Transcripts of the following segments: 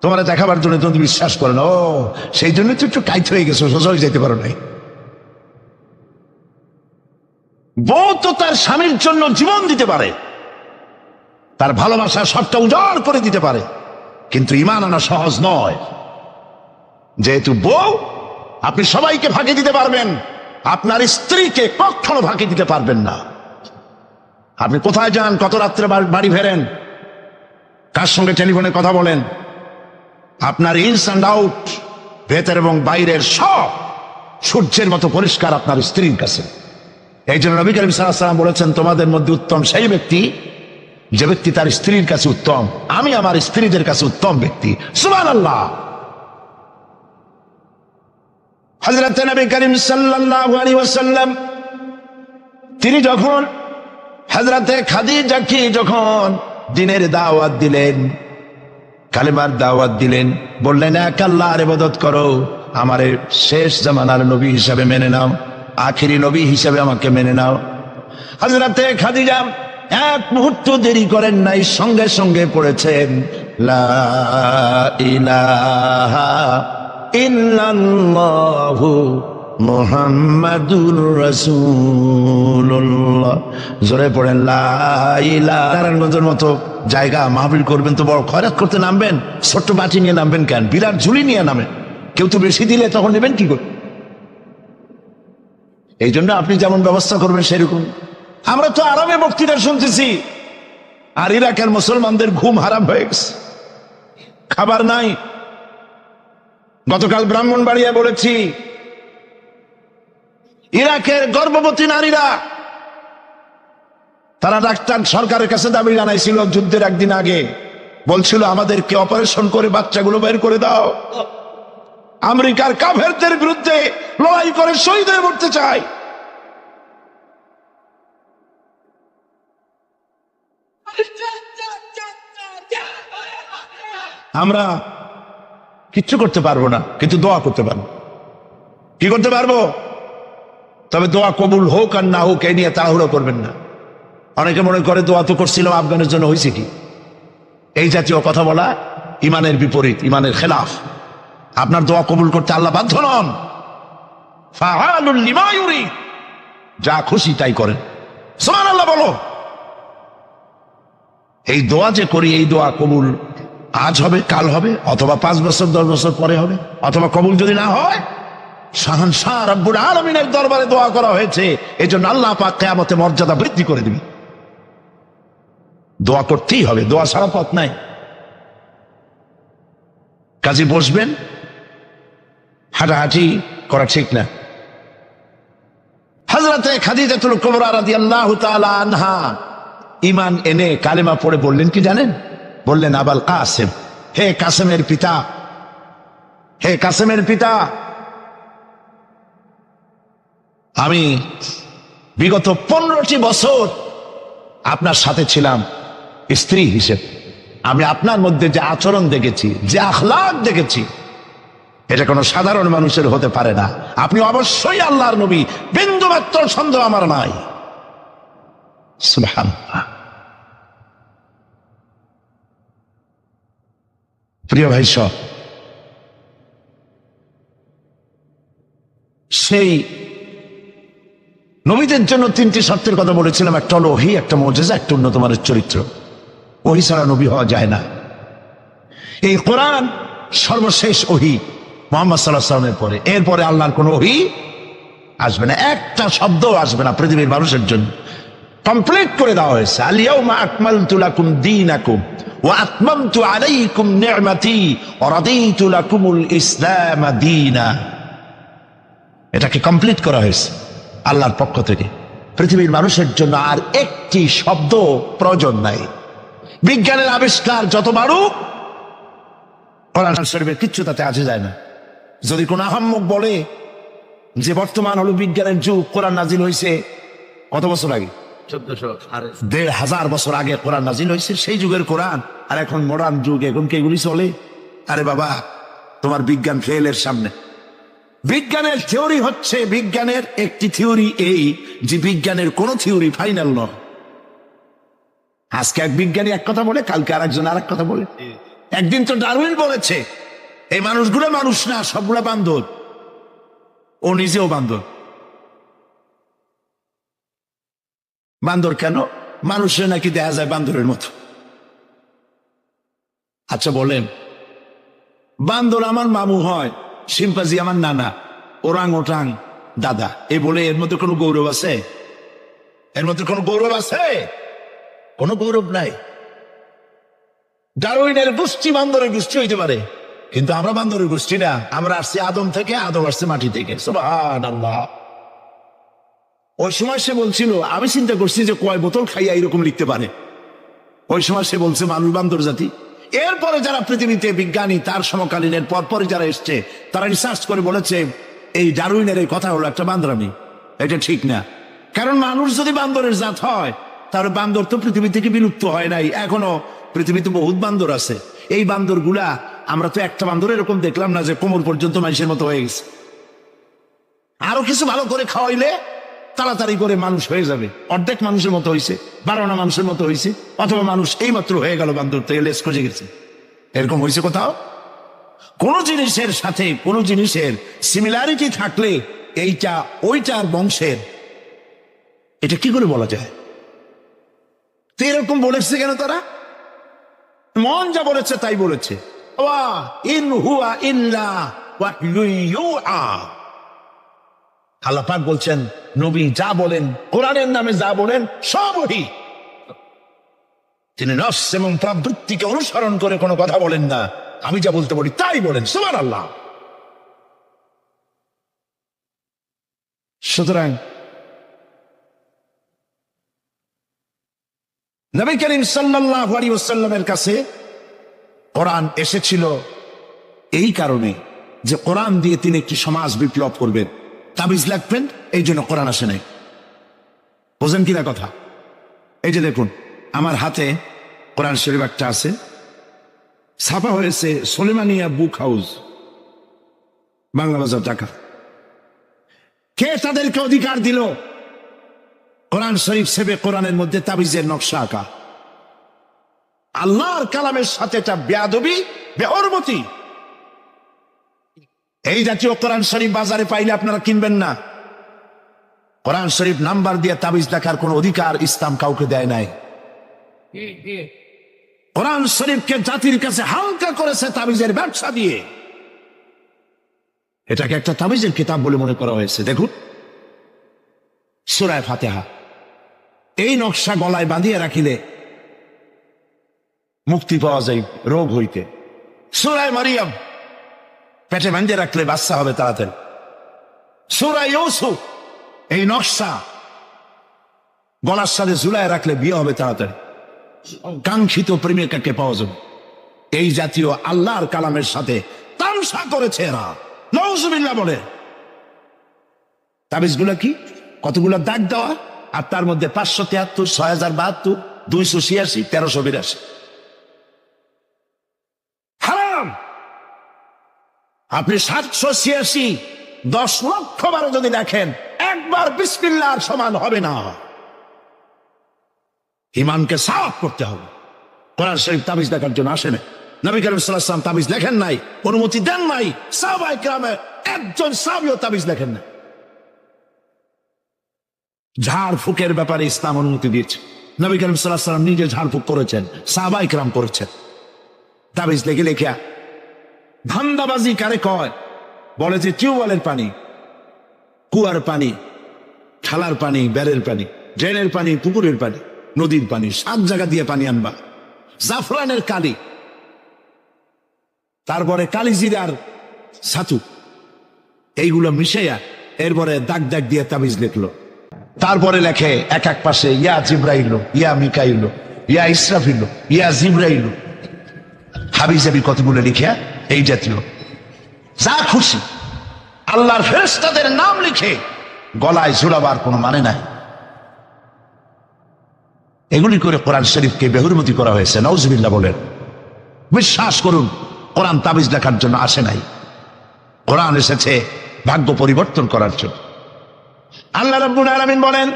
তোমার দেখাবার জন্য তুমি বিশ্বাস করে না। ও, সেই জন্য তো একটু কাইত হয়ে গেছো, সোজা হয়ে যেতে পারো নাই। বউ তো তার স্বামীর জন্য জীবন দিতে পারে। তার ভালোবাসা সবটা উজাড় করে দিতে পারে। কিন্তু ইমান আনা সহজ নয়। যেহেতু বউ, আপনি সবাইকে ফাঁকি দিতে পারবেন। আপনার স্ত্রীকে কখনো ফাঁকি দিতে পারবেন না। আপনি কোথায় যান? কত রাত্রে বাড়ি ফেরেন? কার সঙ্গে টেলিফোনে কথা বলেন? আপনার ইনস অ্যান্ড আউট ভেতর এবং বাইরের সব সূর্যের মতো পরিষ্কার আপনার স্ত্রীর কাছে। এই জন্য নবী করিম সাল্লাম বলেছেন, তোমাদের মধ্যে উত্তম সেই ব্যক্তি, যে ব্যক্তি তার স্ত্রীর কাছে উত্তম। আমি আমার স্ত্রীদের কাছে উত্তম ব্যক্তি। সুমান আল্লাহ হজরত নবী করিম ওয়াসাল্লাম, তিনি যখন হজরতে খাদিজাকে যখন দিনের দাওয়াত দিলেন কালেমার দাওয়াত দিলেন, বললেন, এক আল্লাহর ইবাদত করো, আমারে শেষ জামানার নবী হিসাবে মেনে নাও, আখিরি নবী হিসাবে আমাকে মেনে নাও। হজরতে খাদিজা এক মুহূর্ত দেরি করেন নাই, সঙ্গে সঙ্গে পড়েছেন, লা ইলাহা ইল্লাল্লাহু মোহাম্মদুর রাসূলুল্লাহ। জোরে পড়েন নারায়ণগঞ্জের মতো জায়গা মাহফিল করবেন তো বড় খয়রাত করতে নামবেন। ছোট্ট বাটি নিয়ে নামবেন কেন? বিরাট ঝুলি নিয়ে নামেন কেউ তো বেশি দিলে তখন নেবেন কি করে? এই জন্য আপনি যেমন ব্যবস্থা করবেন সেরকম। আমরা তো আরামে বক্তৃতা শুনতেছি। আর ইরাকের মুসলমানদের ঘুম হারাম হয়ে গেছে। খাবার নাই। গতকাল ব্রাহ্মণ বাড়িয়া বলেছি ইরাকের গর্ভবতী নারীরা, তারা ডাক্তার সরকারের কাছে দাবি জানাইছিল যুদ্ধের একদিন আগে। বলছিল, আমাদেরকে অপারেশন করে বাচ্চাগুলো বের করে দাও। আমেরিকার কাফেরদের বিরুদ্ধে লড়াই করে শহীদ হয়ে মরতে চায় আমরা কিচ্ছু করতে পারব না, কিন্তু দোয়া করতে পারব। কি করতে পারব? তবে দোয়া কবুল হোক আর না হোক এই নিয়ে তাড়াহুড়ো করবেন না। অনেকে মনে করে দোয়া তো করছিলাম আফগানের জন্য হয়েছে কি? এই জাতীয় কথা বলা ইমানের বিপরীত, ইমানের খেলাফ। আপনার দোয়া কবুল করতে আল্লাহ বাধ্য নন। যা খুশি তাই করেন। সোমান আল্লাহ বলো। এই দোয়া যে করি, এই দোয়া কবুল আজ হবে, কাল হবে, অথবা পাঁচ বছর, দশ বছর পরে হবে, অথবা কবুল যদি না হয় আলমিনের দরবারে দোয়া করা হয়েছে এই জন্য আল্লাহ পাক কেয়ামতে মর্যাদা বৃদ্ধি করে দিবে দোয়া করতেই হবে, দোয়া ছাড়া পথ নাই। কাজে বসবেন, হাঁটাহাঁটি করা ঠিক না। হজরতে খাদিজাতুল কুবরা রাদিয়াল্লাহু তাআলা আনহা ইমান এনে কালেমা পড়ে বললেন কি জানেন? বললেন, আবাল কাসেম, হে কাসেমের পিতা, হে কাসেমের পিতা আমি বিগত পনেরোটি বছর আপনার সাথে ছিলাম স্ত্রী হিসেবে। আমি আপনার মধ্যে যে আচরণ দেখেছি, যে আখলাক দেখেছি, এটা কোনো সাধারণ মানুষের হতে পারে না। আপনি অবশ্যই আল্লাহর নবী বিন্দু মাত্র সন্দেহ আমার নাই। প্রিয় ভাই সেই নবীদের জন্য তিনটি শর্তের কথা বলেছিলাম। একটা হলো ওহি, একটা মজেজা, একটা উন্নত মানের চরিত্র। ওহি ছাড়া নবী হওয়া যায় না। এই কোরআন সর্বশেষ ওহি মোহাম্মদ সাল্লাহ সাল্লামের পরে। এরপরে আল্লাহর কোন ওহি আসবে না। একটা শব্দ আসবে না পৃথিবীর মানুষের জন্য। কমপ্লিট করে দেওয়া হয়েছে। আলিয়াউমা আকমালতু লাকুম দীনাকুম ওয়া আতমামতু আলাইকুম নি'মাতি ওয়া রাদিতু লাকুমুল ইসলাম দীনা। এটাকে কমপ্লিট করা হয়েছে। আল্লাহর পক্ষ থেকে। পৃথিবীর মানুষের জন্য আর একটি শব্দ প্রয়োজন নাই। বিজ্ঞানের আবিষ্কার যত বাড়ুক, কোরআন শরীফের কিচ্ছু তাতে আসে যায় না। যদি কোন আহাম্মক বলে যে বর্তমান হলো বিজ্ঞানের যুগ, কোরআন নাজিল হয়েছে কত বছর আগে? দেড় হাজার বছর আগে কোরআন নাজিল হয়েছে সেই যুগের কোরআন। আর এখন মডার্ন যুগ, এখন কি চলে? আরে বাবা, তোমার বিজ্ঞান ফেলের সামনে। বিজ্ঞানের থিওরি হচ্ছে বিজ্ঞানের একটি থিওরি এই যে বিজ্ঞানের কোনো থিওরি ফাইনাল নয়। আজকে এক বিজ্ঞানী এক কথা বলে, কালকে আর একজন আর কথা বলে। একদিন তো ডারউইন বলেছে, এই মানুষগুলো মানুষ না, সবগুলা বান্দর। ও নিজেও বান্দর। বান্দর কেন? মানুষের নাকি দেখা যায় বান্দরের মতো। আচ্ছা বলেন, বান্দর আমার মামু হয়। সিম্পাজি আমার নানা। ওরাং ওটাং দাদা। এ বলে এর মধ্যে কোনো গৌরব আছে? এর মধ্যে কোনো গৌরব আছে? কোনো গৌরব নাই। ডারউইনের গোষ্ঠী বান্দরের গোষ্ঠী হইতে পারে। কিন্তু আমরা বান্দরের গোষ্ঠী না। আমরা আসছি আদম থেকে, আদম আসছে মাটি থেকে। ওই সময় সে বলছিল, আমি চিন্তা করছি যে কয় বোতল খাইয়া এরকম লিখতে পারে। ওই সময় সে বলছে, মানুষ বান্দর জাতি। এরপরে যারা পৃথিবীতে বিজ্ঞানী, তার সমকালীনের পরপরে যারা এসছে, তারা রিসার্চ করে বলেছে, এই ডারুইনের এই কথা হলো একটা বান্দরামি। এটা ঠিক না। কারণ মানুষ যদি বান্দরের জাত হয়, তাহলে বান্দর তো পৃথিবী থেকে বিলুপ্ত হয় নাই। এখনও পৃথিবীতে বহুত বান্দর আছে। এই বান্দরগুলা আমরা তো একটা বান্দর এরকম দেখলাম না যে কোমর পর্যন্ত মানুষের মতো হয়ে গেছে। আরও কিছু ভালো করে খাওয়াইলে তাড়াতাড়ি করে মানুষ হয়ে যাবে। অর্ধেক মানুষের মতো হয়েছে বারোনা মানুষের মতো হয়েছে অথবা মানুষ এই মাত্র হয়ে গেল বান্দর লেস খসে গেছে। এরকম হয়েছে কোথাও? কোন জিনিসের সাথে, কোন জিনিসের সিমিলারিটি থাকলে এইটা, ওইটার বংশের, এটা কি করে বলা যায়? এরকম বলেছে কেন তারা? মন যা বলেছে তাই বলেছে। ইন হুয়া ইল্লা আল্লাপাক বলছেন, নবী যা বলেন, কোরআনের নামে যা বলেন সবই তিনি নফস এবং প্রবৃত্তিকে অনুসরণ করে কোনো কথা বলেন না। আমি যা বলতে বলি তাই বলেন সুমান আল্লাহ সুতরাং নবী করিম সাল্লাল্লাহু আলাইহি ওয়াসাল্লামের কাছে কোরআন এসেছিল এই কারণে যে কোরআন দিয়ে তিনি একটি সমাজ বিপ্লব করবেন। তাবিজ লাগবেন, এই জন্য কোরআন আসে নাই। বোঝেন কিনা কথা? এই যে দেখুন, আমার হাতে কোরআন শরীফ একটা আছে। ছাপা হয়েছে সলিমানিয়া বুক হাউস, বাংলা বাজার টাকা কে তাদেরকে অধিকার দিল? কোরআন শরীফ সেবে কোরআনের মধ্যে তাবিজের নকশা আঁকা। আল্লাহর কালামের সাথে এটা বেয়াদবি, বেহরমতি। এই জাতীয় কোরআন শরীফ বাজারে পাইলে আপনারা কিনবেন না। কোরআন শরীফ নাম্বার দিয়ে তাবিজ দেখার কোন অধিকার ইসলাম কাউকে দেয় নাই। কোরআন শরীফকে জাতির কাছে হালকা করেছে তাবিজের ব্যবসা দিয়ে। এটাকে একটা তাবিজের কিতাব বলে মনে করা হয়েছে। দেখুন। সুরায় ফাতেহা। এই নকশা গলায় বাঁধিয়ে রাখিলে মুক্তি পাওয়া যায় রোগ হইতে। সুরায় মারিয়াম। পেটে বাঁধিয়ে রাখলে বাচ্চা হবে তাড়াতাড়ি। সুরায় ইউসুফ, এই নকশা গলার সাথে ঝুলায় রাখলে বিয়ে হবে তাড়াতাড়ি। কাঙ্ক্ষিত প্রেমিকাকে পাওয়া যাবে? এই জাতীয় আল্লাহর কালামের সাথে তামসা করেছে এরা। নজুবিল্লা বলে। তাবিজগুলো কি? কতগুলো দাগ দেওয়া? আর তার মধ্যে পাঁচশো তিয়াত্তর, ছয় হাজার বাহাত্তর, দুইশো ছিয়াশি, তেরোশো বিরাশি হারাম আপনি সাতশো ছিয়াশি, দশ লক্ষ বার যদি দেখেন, একবার বিসমিল্লার সমান হবে না। ইমানকে সাফ করতে হবে। কোরআন শরীফ তাবিজ দেখার জন্য আসে না নবী করিম সাল্লাম তাবিজ লেখেন নাই, অনুমতি দেন নাই সাহবাই গ্রামে একজন সাবিও তাবিজ লেখেন না ঝাড় ফুকের ব্যাপারে ইসলাম অনুমতি দিয়েছে। নবী করিম সাল্লাহ সাল্লাম নিজে ঝাড়ফুক করেছেন সাহবাই গ্রাম করেছেন। তাবিজ লেগে লেখিয়া ধান্দাবাজি কারে কয়? বলে যে টিউবওয়েলের পানি, কুয়ার পানি খালার পানি বেড়ের পানি, ড্রেনের পানি, পুকুরের পানি, নদীর পানি, সাত জায়গা দিয়ে পানি আনবা। জাফরানের কালি। তারপরে কালিজিরার ছাতু। এইগুলো মিশাইয়া এরপরে দাগ দাগ দিয়ে তাবিজ লিখলো। তারপরে লেখে, এক এক পাশে, ইয়া জিব্রাইল, ইয়া মিকাইল, ইয়া ইসরাফিল, ইয়া জিব্রাইল। হাবি জাবি কতগুলো লিখিয়া এই জাতীয়। যা খুশি, আল্লাহর ফেরেশতাদের নাম লিখে গলায় ঝুলাবার কোনো মানে নাই। এগুলি করে কোরআন শরীফকে বেহুরমতি করা হয়েছে নওজবিল্লা বলেন। বিশ্বাস করুন, কোরআন তাবিজ লেখার জন্য আসে নাই। কোরআন এসেছে ভাগ্য পরিবর্তন করার জন্য। আল্লাহ রাব্বুল আলামিন বলেন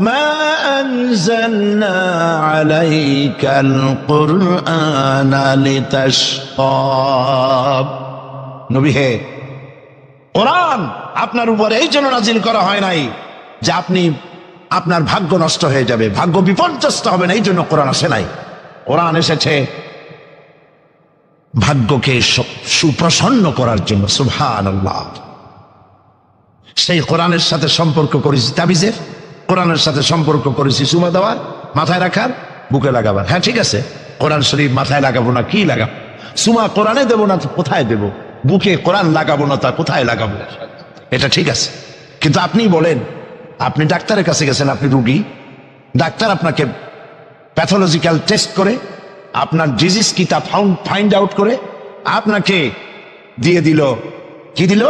ما أنزلنا عليك القرآن لتشقى নবী হে কোরআন আপনার উপর এই জন্য নাজিল করা হয় নাই যে আপনি আপনার ভাগ্য নষ্ট হয়ে যাবে ভাগ্য বিপর্যস্ত হবে না এই জন্য কোরআন আসে নাই কোরআন এসেছে ভাগ্যকে সু- সুপ্রসন্ন করার জন্য সুভান সেই কোরআনের সাথে সম্পর্ক করেছি তাবিজের কোরআনের সাথে সম্পর্ক করেছি সুমা দেওয়ার মাথায় রাখার, বুকে লাগাবার। হ্যাঁ ঠিক আছে? কোরআন শরীফ মাথায় লাগাবো না, কি লাগাবো? সুমা কোরআনে দেবো না, কোথায় দেবো? বুকে কোরআন লাগাবো না, তা কোথায় লাগাবো? এটা ঠিক আছে। কিন্তু আপনি বলেন, আপনি ডাক্তারের কাছে গেছেন, আপনি রুগী। ডাক্তার আপনাকে প্যাথোলজিক্যাল টেস্ট করে, আপনার ডিজিজ কি তা ফাউন্ড ফাইন্ড আউট করে, আপনাকে দিয়ে দিল, কি দিল?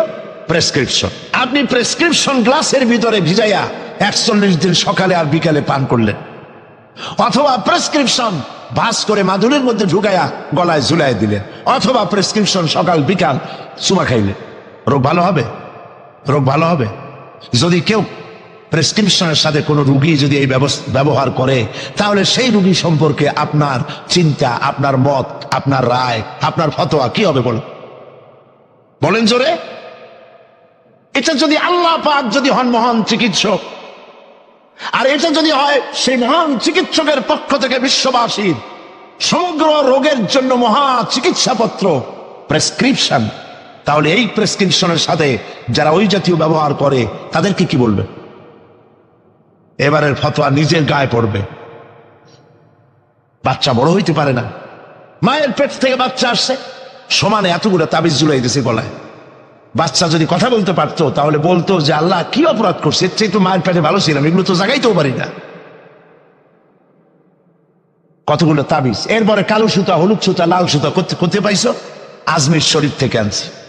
প্রেসক্রিপশন আপনি প্রেসক্রিপশন গ্লাসের ভিতরে ভিজাইয়া একচল্লিশ দিন সকালে আর বিকালে পান করলেন। অথবা প্রেসক্রিপশন ভাস করে মাদুরের মধ্যে ঢুকাইয়া গলায় ঝুলাই দিলেন। অথবা প্রেসক্রিপশন সকাল বিকাল চুমা খাইলেন। রোগ ভালো হবে? রোগ ভালো হবে? যদি কেউ প্রেসক্রিপশনের সাথে কোনো রুগী যদি এই ব্যবহার করে, তাহলে সেই রুগী সম্পর্কে আপনার চিন্তা, আপনার মত, আপনার রায়, আপনার ফতোয়া কি হবে বলো বলেন জোরে। এটা যদি আল্লাহ পাক যদি হন মহান চিকিৎসক, আর এটা যদি হয় সেই মহান চিকিৎসকের পক্ষ থেকে বিশ্ববাসীর সমগ্র রোগের জন্য মহা চিকিৎসাপত্র, প্রেসক্রিপশন, তাহলে এই প্রেসক্রিপশনের সাথে যারা ওই জাতীয় ব্যবহার করে, তাদেরকে কি বলবে? এবারের ফতোয়া নিজের গায়ে পড়বে। বাচ্চা বড় হইতে পারে না। মায়ের পেট থেকে বাচ্চা আসছে। সমানে এতগুলো তাবিজ জুলাই দিছে গলায়। বাচ্চা যদি কথা বলতে পারতো, তাহলে বলতো যে, আল্লাহ, কি অপরাধ করছে? এর চেয়ে তো মায়ের পেটে ভালো ছিলাম, এগুলো তো জাগাইতেও পারি না। কতগুলো তাবিজ। এরপরে কালো সুতা, হলুদ সুতা, লাল সুতা করতে করতে পাইছো? আজমির শরীর থেকে আনছি।